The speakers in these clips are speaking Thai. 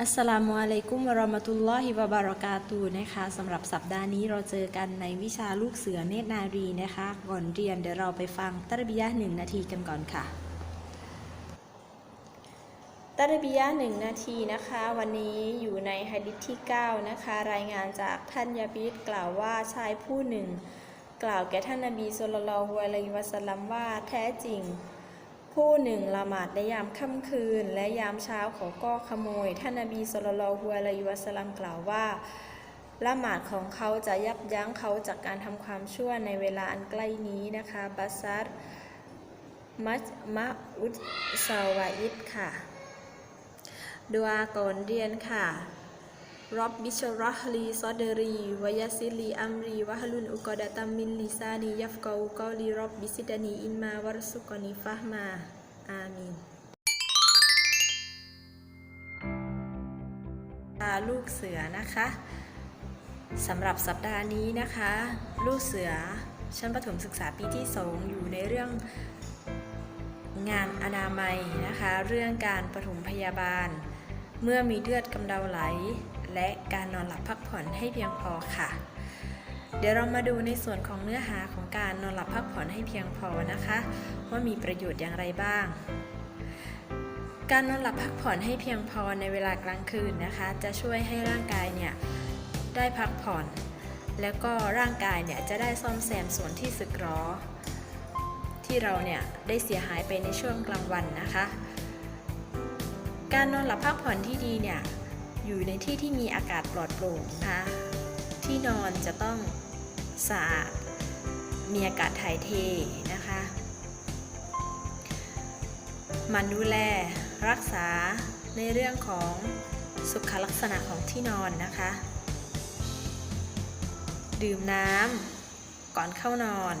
อัสสลามุอะลัยกุมวะราะมะตุลลอฮิวะบารอกาตูนะคะสำหรับสัปดาห์นี้เราเจอกันในวิชาลูกเสือเนตรนารีนะคะ ก่อนเรียนเดี๋ยวเราไปฟังตรบียะหนึ่งนาทีกันก่อนค่ะตรบียะหนึ่งนาทีนะคะ วันนี้อยู่ในฮะดิษที่ 9 นะคะ รายงานจากท่านยาบิดกล่าวว่าชายผู้หนึ่ง กล่าวแก่ท่านนบีสุลต่านละฮ์อะลัยวะสัลลัมว่าแท้จริง ผู้หนึ่งละหมาดในยามค่ำคืน และยามเช้าเขาก็ขโมย ท่านนบีสุลต่านลฮ์อะลัยวะสลัมกล่าวว่าละหมาดของเขาจะยับยั้งเขาจากการทำความชั่วในเวลาอันใกล้นี้นะคะบัสซัรมัจมะอุสซาวาอิดค่ะดูอาก่อนเรียนค่ะ รับบิชรห์ลีซอดรีวายาซิลีอัมรีวะฮลุนอุกอดะตัมมินลิซานียัฟกาอุกอลีรับบิซิดานีอินมาวรสุกอนีฟะมา อามีนลูกเสือนะคะสำหรับสัปดาห์นี้นะคะ ลูกเสือชั้นประถมศึกษาปีที่2อยู่ในเรื่องงานอนามัยนะคะ เรื่องการปฐมพยาบาล เมื่อมีเลือดกำเดาไหล และการนอนหลับพักผ่อนให้เพียงพอค่ะ เดี๋ยวเรามาดูในส่วนของเนื้อหาของการนอนหลับพักผ่อนให้เพียงพอนะคะ ว่ามีประโยชน์อย่างไรบ้าง การนอนหลับพักผ่อนให้เพียงพอในเวลากลางคืนนะคะ จะช่วยให้ร่างกายเนี่ยได้พักผ่อน แล้วก็ร่างกายเนี่ยจะได้ซ่อมแซมส่วนที่สึกหรอที่เราเนี่ยได้เสียหายไปในช่วงกลางวันนะคะ การนอนหลับพักผ่อนที่ดีเนี่ยอยู่ในที่ที่มีอากาศปลอดโปร่งนะคะที่นอนจะต้องสะอาดมีอากาศถ่ายเทนะคะมันดูแลรักษาในเรื่องของสุขลักษณะของที่นอนนะคะ ดื่มน้ำก่อนเข้านอน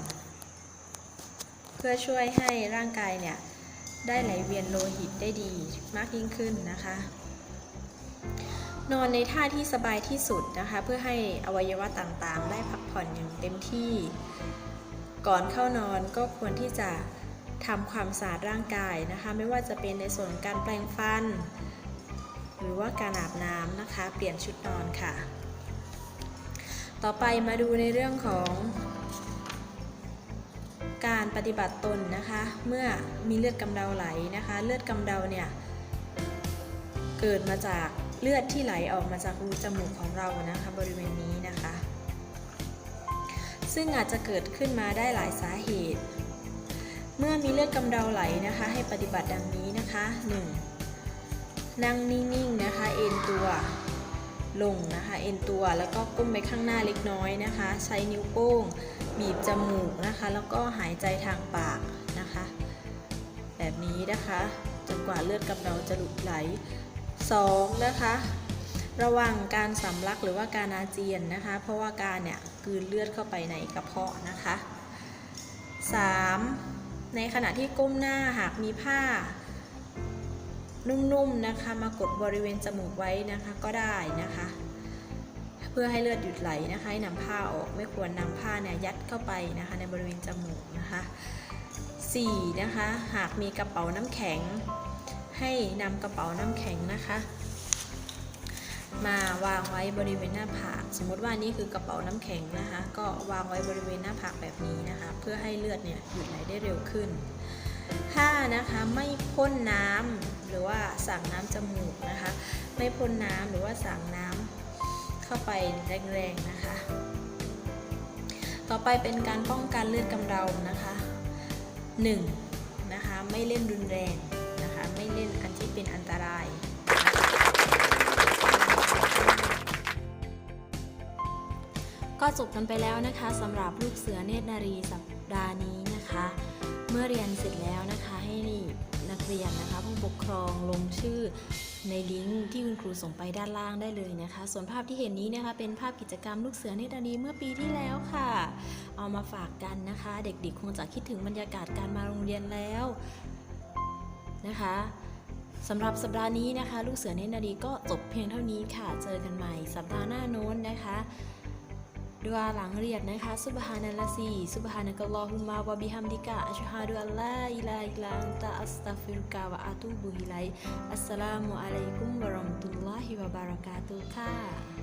เพื่อช่วยให้ร่างกายเนี่ย ได้ไหลเวียนโลหิตได้ดีมากยิ่งขึ้นนะคะ นอนในท่าที่สบายที่สุดนะคะ เพื่อให้อวัยวะต่างๆ ได้พักผ่อนอย่างเต็มที่ ก่อนเข้านอนก็ควรที่จะทำความสะอาดร่างกายนะคะ ไม่ว่าจะเป็นในส่วนการแปรงฟัน หรือว่าการอาบน้ำนะคะ เปลี่ยนชุดนอนค่ะ ต่อไปมาดูในเรื่องของ การปฏิบัติตนนะคะ เมื่อมีเลือดกำเดาไหลนะคะ เลือดกำเดาเนี่ยเกิดมาจากเลือดที่ไหลออกมาจากรูจมูกของเรานะคะบริเวณนี้นะคะ ซึ่งอาจจะเกิดขึ้นมาได้หลายสาเหตุ เมื่อมีเลือดกำเดาไหลนะคะ ให้ปฏิบัติดังนี้นะคะ 1. นั่งนิ่งๆนะคะ เอนตัว ลงนะคะ เอ็นตัวแล้วก็ก้มไปข้างหน้าเล็กน้อยนะคะ ใช้นิ้วโป้ง บีบจมูกนะคะ แล้วก็หายใจทางปากนะคะ แบบนี้นะคะจนกว่าเลือดกำเดาจะหลุดไหล 2. นะคะ ระวังการสำลักหรือว่าการอาเจียนนะคะ เพราะว่าการเนี่ยกืนเลือดเข้าไปในกระเพาะนะคะ 3. ในขณะที่ก้มหน้าหากมีผ้า นุ่มๆนะคะ มากดบริเวณจมูกไว้นะคะก็ได้นะคะ เพื่อให้เลือดหยุดไหลนะคะให้นำผ้าออกไม่ควรนำผ้าเนี่ยยัดเข้าไปนะคะ ในบริเวณจมูกนะคะ 4. นะคะ หากมีกระเป๋าน้ำแข็ง ให้นำกระเป๋าน้ำแข็งนะคะ มาวางไว้บริเวณหน้าผากสมมติว่านี่คือกระเป๋าน้ำแข็งนะคะ ก็วางไว้บริเวณหน้าผากแบบนี้นะคะ เพื่อให้เลือดเนี่ยหยุดไหลได้เร็วขึ้น 5. นะคะไม่พ่นน้ำ ว่าสั่งน้ำจมูกนะคะ ไม่พ่นน้ำหรือว่าสั่งน้ำเข้าไปแรงๆนะคะ ต่อไปเป็นการป้องกันเลือดกำเดานะคะ 1. นะคะไม่เล่นรุนแรงนะคะไม่เล่นอันที่เป็นอันตรายก็จบกันไปแล้วนะคะสำหรับลูกเสือเนตรนารีสัปดาห์นี้นะคะ เมื่อเรียนเสร็จแล้วนะคะให้นักเรียนนะคะ ปกครองลงชื่อในลิงก์ที่คุณครูส่งไปด้านล่างได้เลยนะคะ ส่วนภาพที่เห็นนี้นะคะ เป็นภาพกิจกรรมลูกเสือเนตรนีเมื่อปีที่แล้วค่ะ เอามาฝากกันนะคะ เด็กๆ คงจะคิดถึงบรรยากาศการมาโรงเรียนแล้วนะคะสำหรับสัปดาห์นี้นะคะ ลูกเสือเนตรนารีก็จบเพียงเท่านี้ค่ะ เจอกันใหม่สัปดาห์หน้าโน้นนะคะ ดูอาหลังเรียดนะคะซุบฮานัลลซีซุบฮานะกัลลอฮุมาวะบิฮัมดิกะอัชฮะดูอัลลาอิลาอิลาอันตะอัสตัฟิรุกะวะอะตูบุฮิไลอัสสลามุอะลัยกุมวะเราะมะตุลลอฮิวะบารากาตุค่ะ